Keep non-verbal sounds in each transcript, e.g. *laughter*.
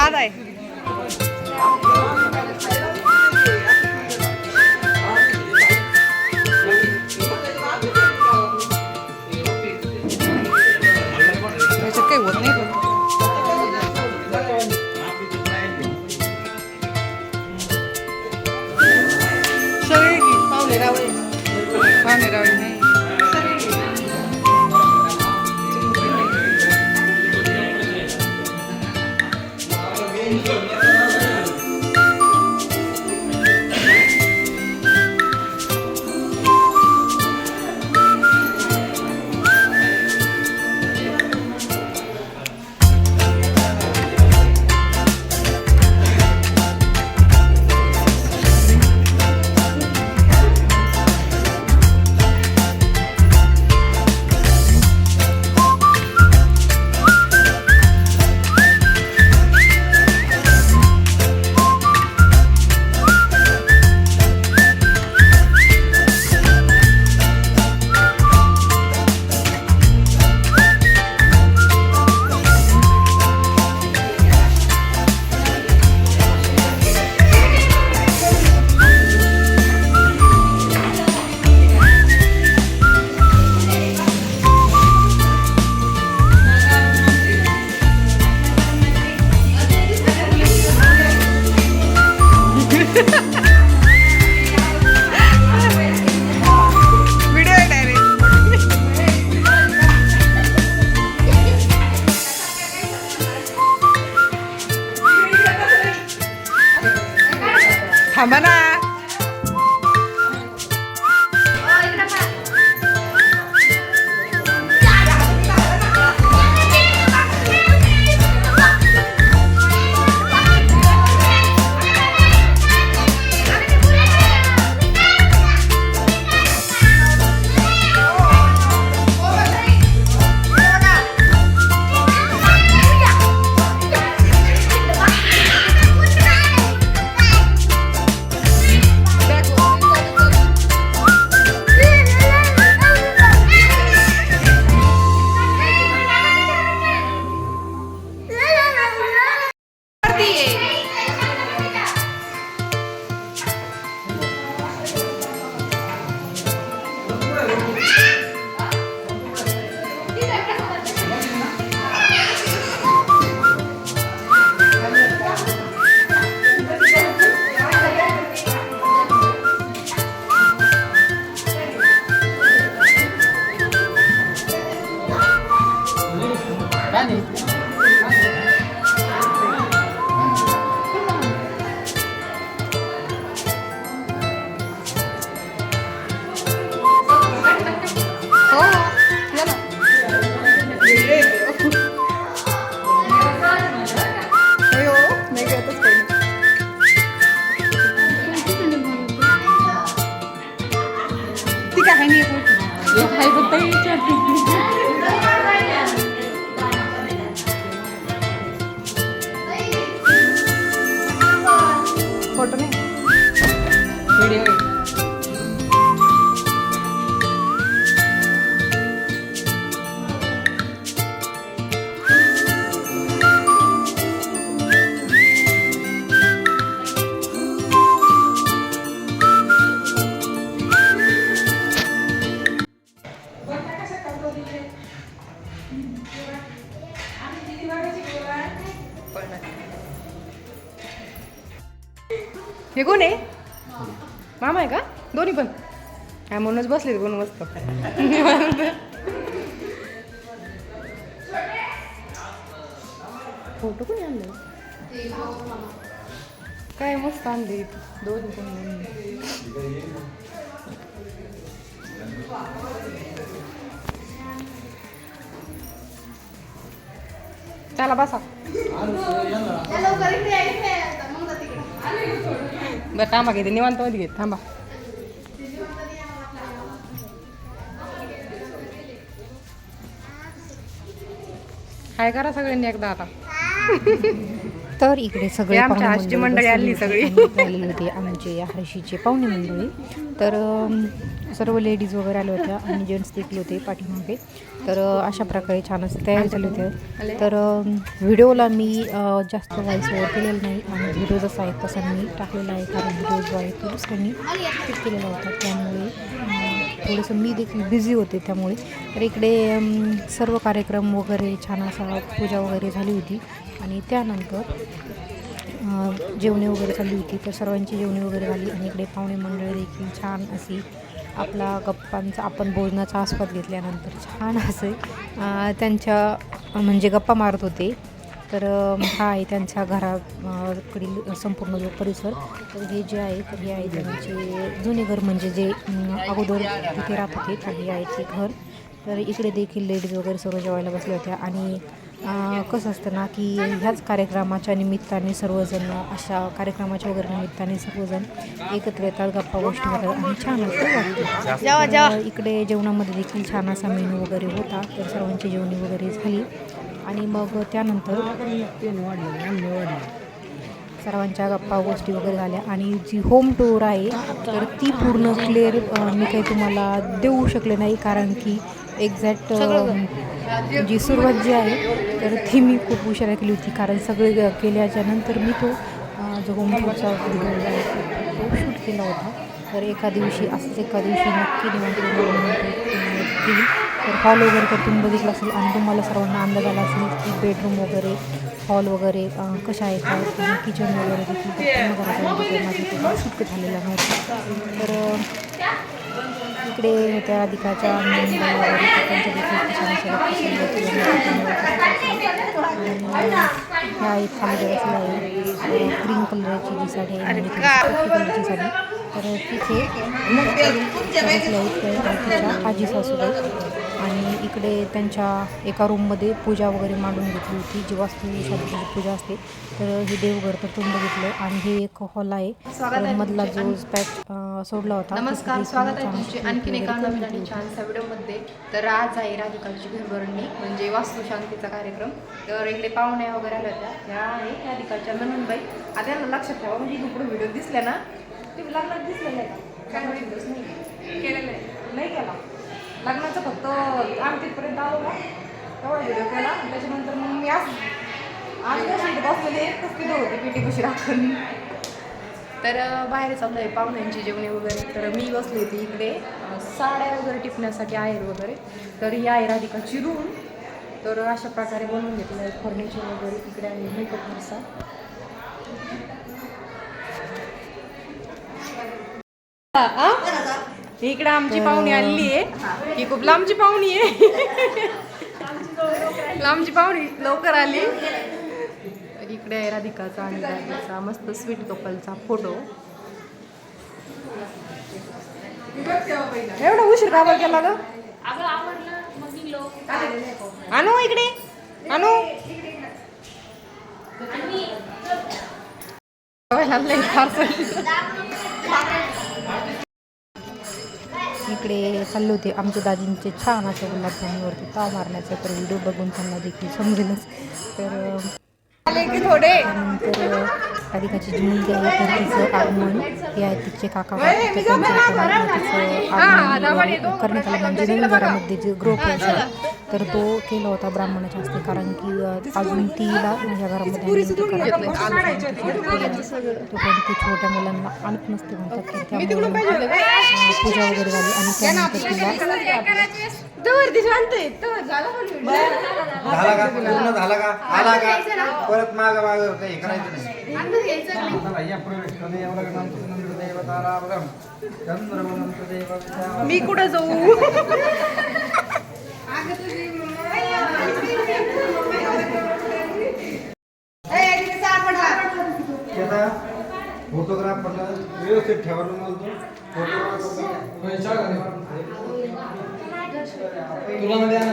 साधा आहे. थांबा ना हो बसलेत कोण मस्त फोटो कोणी आणले? काय मस्त आणले दोन कोण चला बसा. बरं थांबा घेते. निवांत मध्ये घेत थांबा. हाय करा सगळ्यांनी एकदा आता. तर इकडे सगळे आमच्या मंडळी आली सगळी. आलेले होते आमचे हर्षीचे पाहुणे मंडळी. तर सर्व लेडीज वगैरे आल्या होत्या आणि जेंट्स देखील होते पाठीमागे. तर अशा प्रकारे छान असे तयार झाले होते. तर व्हिडिओला मी जास्त व्हॉइस ओव्हर केलेलं नाही आणि व्हिडिओ जसा आहे तसा मी टाकलेला आहे. कारण व्हिडिओ जो आहे तो दुसऱ्यांनी केलेला होता. त्यामुळे थोडंसं मी देखील बिझी होते त्यामुळे. तर इकडे सर्व कार्यक्रम वगैरे छान असा पूजा वगैरे झाली होती. आणि त्यानंतर जेवणी जेवणे वगैरे झाली होती. तर सर्वांची जेवणे वगैरे झाली. आणि इकडे पाहुणे मंडळी देखील छान अशी आपला गप्पांचा आपण भोजनाचा आस्वाद घेतल्यानंतर छान असे त्यांच्या म्हणजे गप्पा मारत होते. तर हा आहे त्यांच्या घराकडील संपूर्ण जो परिसर तर हे जे आहे तर हे आहे त्यांचे जुने घर म्हणजे जे अगोदर तिथे राहत होते तर हे आहे ते घर. तर इकडे देखील लेडीज वगैरे सर्व जेवायला बसल्या होत्या. आणि कसं असतं ना की ह्याच कार्यक्रमाच्या निमित्ताने सर्वजण अशा कार्यक्रमाच्या वगैरे निमित्ताने सर्वजण एकत्र येतात गप्पा गोष्टी करतात. आणि छान असं वाटतं. तर इकडे जेवणामध्ये देखील छान असा मेनू वगैरे होता. तर सर्वांची जेवणी वगैरे झाली. आणि मग त्यानंतर सर्वांच्या गप्पा गोष्टी वगैरे झाल्या. आणि जी होम टूर आहे तर ती पूर्ण क्लिअर मी काही तुम्हाला देऊ शकले नाही. कारण की एक्झॅक्ट जी सुरुवात जी आहे तर ती मी खूप उशिरा केली होती. कारण सगळे केल्याच्यानंतर मी तो जो होम टूरचा तो शूट केला होता. तर एका दिवशी असंच एका दिवशी नक्की निमंत्रण तर हॉल वगैरे तर तुम्ही बघितला असेल आणि तुम्हाला सर्वांना अंदाज आला असेल की बेडरूम वगैरे हॉल वगैरे अ, कशा आहेत काय किचन वगैरे देखील तर पूर्ण घराच्या मध्ये माझं शूट तर इकडे होत्या अधिकाच्या त्यांच्या ह्या एक खाली आहे ग्रीन कलरची जी साडी आहे म्हणजे कलरची साडी. तर तिथे आजी सासूबाई आणि इकडे त्यांच्या एका रूममध्ये पूजा वगैरे मांडून घेतली होती. जी वास्तुशास्त्राची पूजा असते. तर हे देवघर तर तुम्ही बघितलं आणि हे एक हॉल आहे. मधला जो पॅच सोडला होता नमस्कार स्वागत आहे तुमचे. आणखीन एका नवीन आणि. छानशा व्हिडिओमध्ये. तर आज आहे राधिकाची घरभरणी म्हणजे वास्तुशांतीचा कार्यक्रम. तर इकडे पाहुण्या वगैरे आल्या होत्या. त्या आहे राधिकाच्या ननंदबाई. आता लक्षात ठेवा म्हणजे इकडे व्हिडिओ दिसल्या ना ते लग्नात दिसलेलं आहे का? काय व्हिडिओज नाही. केलेलं आहे. नाही केला. लग्नाचं फक्त आम्ही तिथपर्यंत आलो ना तेवढा व्हिडिओ केला. त्याच्यानंतर मग मी आज आज कशी बसलेली. एकच तिथं होती पेटी कशी राखून तर बाहेर चाललं आहे पाहुण्यांची जेवणे वगैरे. तर मी बसली होती इकडे. साड्या वगैरे टिपण्यासाठी आहेर वगैरे. तर ही आहेर आधी का चिरून तर अशा प्रकारे बनवून घेतलं आहे फर्निचर वगैरे इकडे आहे मेकअप वरचा इकडे आमची पाहुणी आलेली आहे. ही. खूप लांबची पाहुणी आहे. लांबची पाहुणी लवकर आली. इकडे आहे राधिकाचा आणि राधिकाचा मस्त स्वीट कपलचा फोटो एवढा उशीर का बरं केला ग? आणू इकडे. आणू. लागलंय parcel. इकडे चालले होते. आमच्या दाजींचे छान असे गुलाबजामुनवरती ताव मारण्याचा तर व्हिडिओ बघून त्यांना देखील समजेलच. तर थोडे. त्यानंतर राधिकाची जी मुलगी आहे तर तिचं आगमन. हे आहे तिचे काका तर तिचं आगमन. करण्यात आलं. म्हणजे नवीन घरामध्ये जे गृहप्रवेश आहे तर तो केला होता ब्राह्मणाच्या हस्ते कारण की अजून तिला माझ्या घरामध्ये करत. तोपर्यंत ते छोट्या मुलांना आणत नसते म्हणतात. तर त्यामुळे पूजा वगैरे झाली आणि त्यानंतर तिला पण परत माग माग काही करायचं मी कुठं जाऊ आता फोटोग्राफरला व्यवस्थित ठेवायला म्हणतो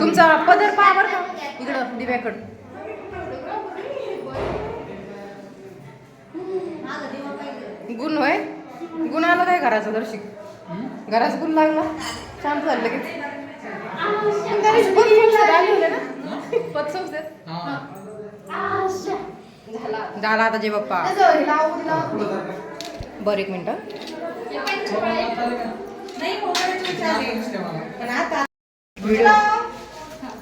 तुमचा पदर पावर का. इकडं दिव्याकड. गुण होय? गुण आला काय घराचा दर्शिक? घराचा गुण लागला? शांत झालं लगेच. त्या आले झाला. आता जे बाप्पा बरं एक मिनटं. व्हिडिओ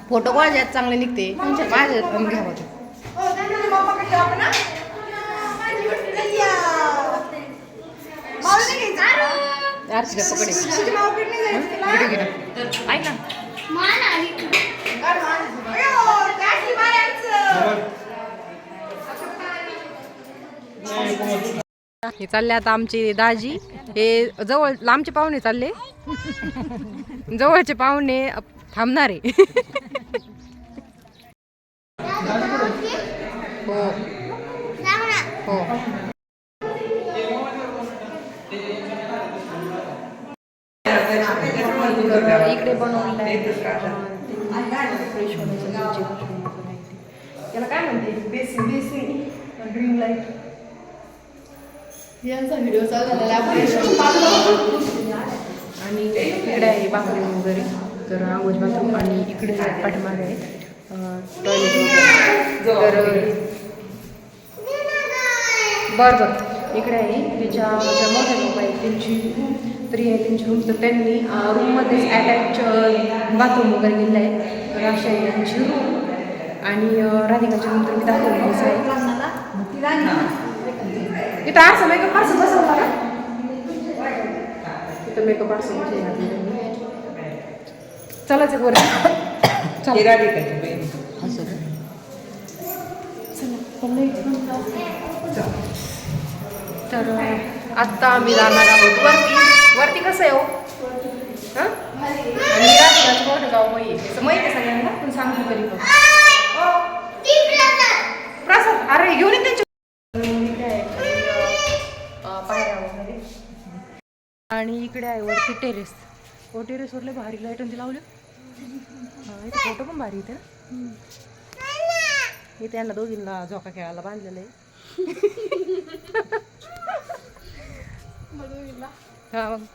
फोटो कोणाच्यात चांगले निघते? माझ्यात पण घ्यावं ते. अर्चिका पकडे? व्हिडिओ घे ना. ऐक ना. हे चालले आता आमचे दाजी. हे जवळ लांबचे पाहुणे चालले. जवळचे पाहुणे थांबणारे. हो. हो. इकडे बनवलं आहे फ्रेश होण्यासाठी याला काय म्हणते? Basin basin. ड्रीम लाइट यांचा व्हिडिओ चालू झालेला आहे. आणि इकडे आहे बाथरूम वगैरे. तर आंघोळ बाथरूम आणि इकडे पाठीमागे आहे. टॉयलेट वगैरे. तर बरं बरं. इकडे आहे तिच्या ज्या मोठ्या लोक आहेत त्यांची स्त्री आहे त्यांची रूम तर त्यांनी रूममध्येच अटॅच बाथरूम वगैरे केलेलं आहे. तर अशा आहे त्यांची रूम आणि राधिकाची रूम तर मी दाखवलीच आहे. इथं आरसा मेकअप आरसा बसवला का इथं मेकअप त्यांनी. चलाच वर चला असं? तर आत्ता आम्ही जाणार आहोत वरती वरती कसं आहे हो हं? आणि राधिकाचं मोठं गाव मै आहे त्याचं माहिती आहे सगळ्यांना पण सांगतो तरी पण प्रसाद अरे घेऊन येते इकडे आहे अं, पायऱ्या वगैरे आणि इकडे आहे वरती टेरेस हो टेरेसवरले भारी लाइट ती लावली. हा, इथे फोटो पण भारी इथे ना. इथे यांना दोघींना झोका खेळायला बांधलेलं आहे. हा मग.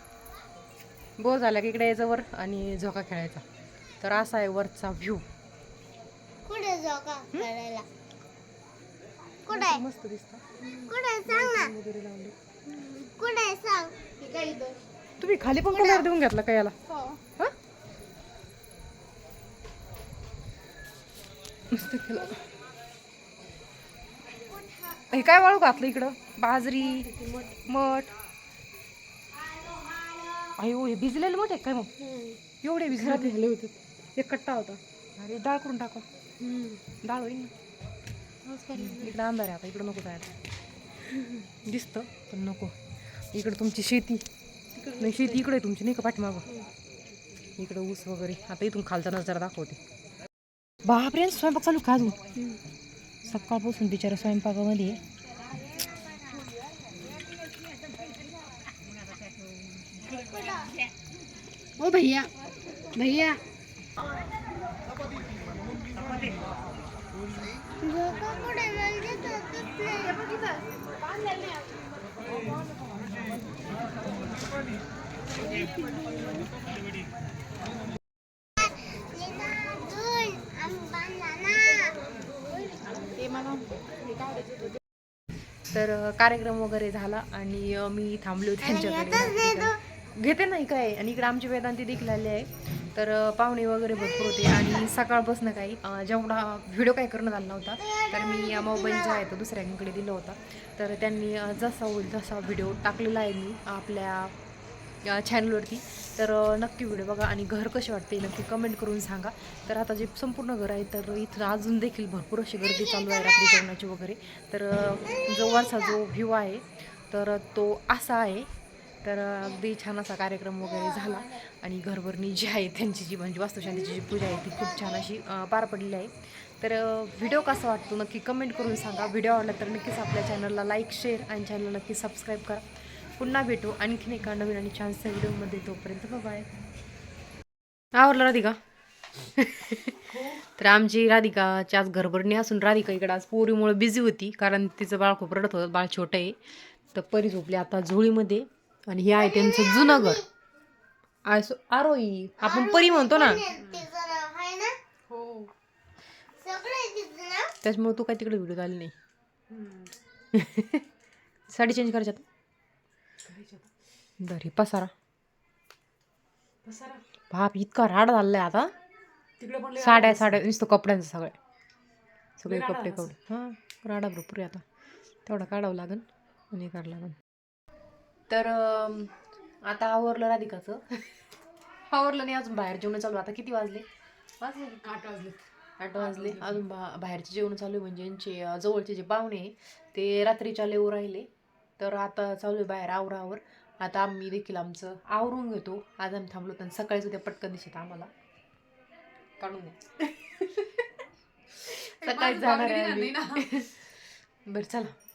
बो झाला की इकडे यायचं वर आणि झोका खेळायचा. तर असा आहे वरचा व्ह्यू कुठे जाऊ का करायला? कुठे? मस्त दिसतं. कुठे सांग ना. कुठे सांग? तुम्ही खाली पण कलर देऊन घेतला का याला? हो. मस्त केलं. हे काय वाळू घातलं इकडं? बाजरी मठ. अयो हे भिजलेलं मठ आहे काय मग? एवढे भिजले होते. होते. एक कट्टा होता. अरे डाळ करून टाका डाळ होईल ना. इकडं अंधार आहे आता. इकडं नको जायला दिसतं पण नको. इकडं तुमची शेती. नाही शेती इकडे तुमची नाही का पाठीमागं? इकडं ऊस वगैरे. आता इथून खालचा नजारा दाखवते. बापरे स्वयंपाक चालू का अजून? सकाळपासून बिचारा स्वयंपाकामध्ये. ओ भैया भैया. तर कार्यक्रम वगैरे झाला आणि मी थांबले त्यांच्याकडे. घेते नाही काय आणि इकडे आमची वेदांती देखील आली आहे. तर पाहुणे वगैरे भरपूर होते आणि सकाळपासून काही जेवढा व्हिडिओ काय करणं झाला नव्हता तर मी मोबाईल जो आहे तो दुसऱ्यांकडे दिला होता. तर त्यांनी जसा होईल तसा व्हिडिओ टाकलेला आहे मी आपल्या चॅनलवरती तर नक्की व्हिडिओ बघा आणि घर कसे वाटते नक्की कमेंट करून सांगा. तर आता जे संपूर्ण घर आहे तर इथं अजून देखील भरपूर अशी गर्दी चालू आहे रात्री जेवणाची वगैरे. तर अ, जो वरचा जो व्ह्यू आहे तर तो असा आहे. तर अगदी छान असा कार्यक्रम वगैरे झाला. आणि घरभरणी जी आहे त्यांची जी म्हणजे वास्तुशांतीची जी पूजा आहे ती खूप छान अशी पार पडलेली आहे. तर व्हिडिओ कसा वाटतो नक्की कमेंट करून सांगा. व्हिडिओ आवडला तर नक्कीच आपल्या चॅनलला लाईक शेअर आणि चॅनलला नक्की सबस्क्राईब करा. पुन्हा भेटू आणखीन एका नवीन आणि छानसा व्हिडिओमध्ये. तोपर्यंत बाय आवडलं राधिका? तर आमची राधिकाची आज घरभरणी असून राधिका इकडं आज पोरीमुळे बिझी होती. कारण तिचं बाळ खूप रडत होतं. बाळ छोटं आहे. तर परी झोपली आता झोळीमध्ये. आणि हे आहे त्यांचं जुनं घर. आरोई आपण परी म्हणतो ना. हो. त्याच्यामुळे तू काय तिकडे व्हिडिओ आली नाही. साडी चेंज करायच्यात बरं हे पसारा. बाप इतका राड झालाय आता. साड्या साड्या नुसतं कपड्यांचं सगळे. सगळे कपडे कपडे. हां राडा भरपूर आहे आता. तेवढा काढावं लागन आणि काढावं लागन. तर आता आवरलं राधिकाचं. आवरलं नाही अजून बाहेर जेवण चालू. आता किती वाजले? वाजले. आठ वाजले आठ वाजले. अजून बा बाहेरचे जेवण चालू आहे म्हणजे यांचे जवळचे जे पाहुणे ते रात्रीच्या लेऊ राहिले. तर आता चालू आहे बाहेर आवरावर. आता आम्ही देखील आमचं आवरून घेतो. आज आम्ही थांबलो तर सकाळीच उद्या पटकन दिसत आम्हाला. काढून द्या. *laughs* सकाळी जाणार आहे. *laughs* बरं चला.